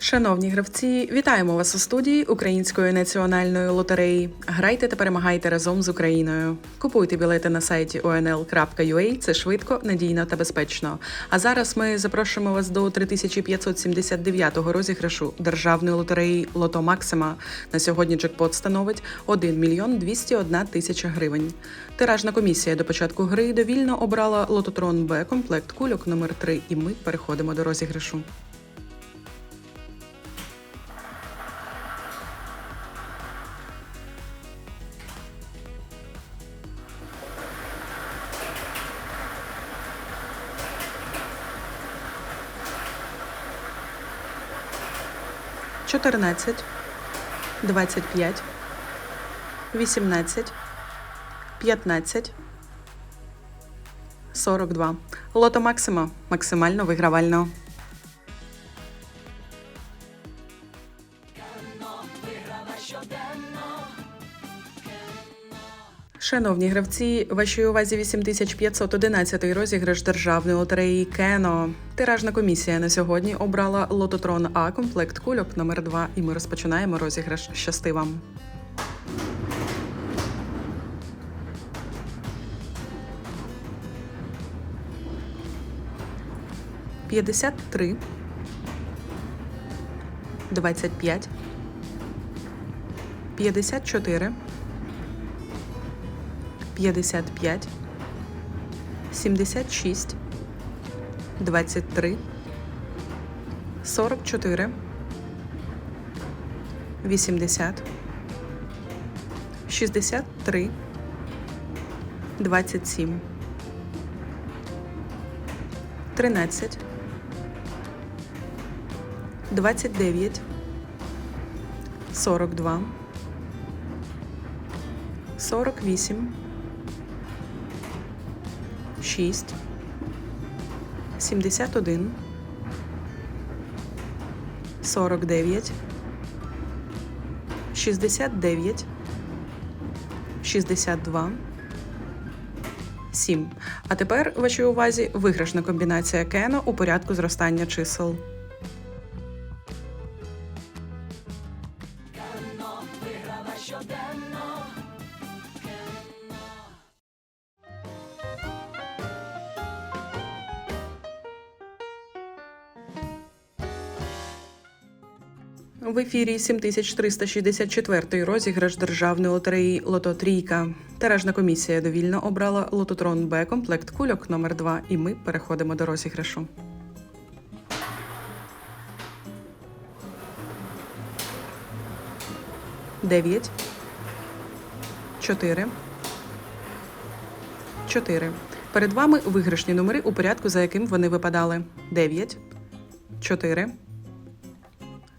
Шановні гравці, вітаємо вас у студії Української національної лотереї. Грайте та перемагайте разом з Україною. Купуйте білети на сайті onl.ua, Це швидко, надійно та безпечно. А зараз ми запрошуємо вас до 3579-го розіграшу державної лотереї Лото Максима. На сьогодні джекпот становить 1 мільйон 201 тисяча гривень. Тиражна комісія до початку гри довільно обрала лототрон Б комплект кульок номер 3 і ми переходимо до розіграшу. Чотирнадцять, двадцять п'ять, вісімнадцять, п'ятнадцять, сорок два. Лото Максима. Максимально вигравально. Шановні гравці, вашій увазі 8511 розіграш державної лотереї Кено. Тиражна комісія на сьогодні обрала лототрон А комплект кульок номер 2 і ми розпочинаємо розіграш. Щасти вам! П'ятдесят три, двадцять п'ять, п'ятдесят чотири. 55, 76, 23, 44, 80, 63, 27, 13, 29, 42, 48, 6, 71, 49, 69, 62, 7. А тепер вашій увазі виграшна комбінація Кено у порядку зростання чисел. В ефірі 7364 розіграш державної лотереї Лото Трійка. Тиражна комісія довільно обрала лототрон Б комплект кульок номер 2 і ми переходимо до розіграшу. Дев'ять. Чотири. Чотири. Перед вами виграшні номери у порядку, за яким вони випадали. Дев'ять. Чотири.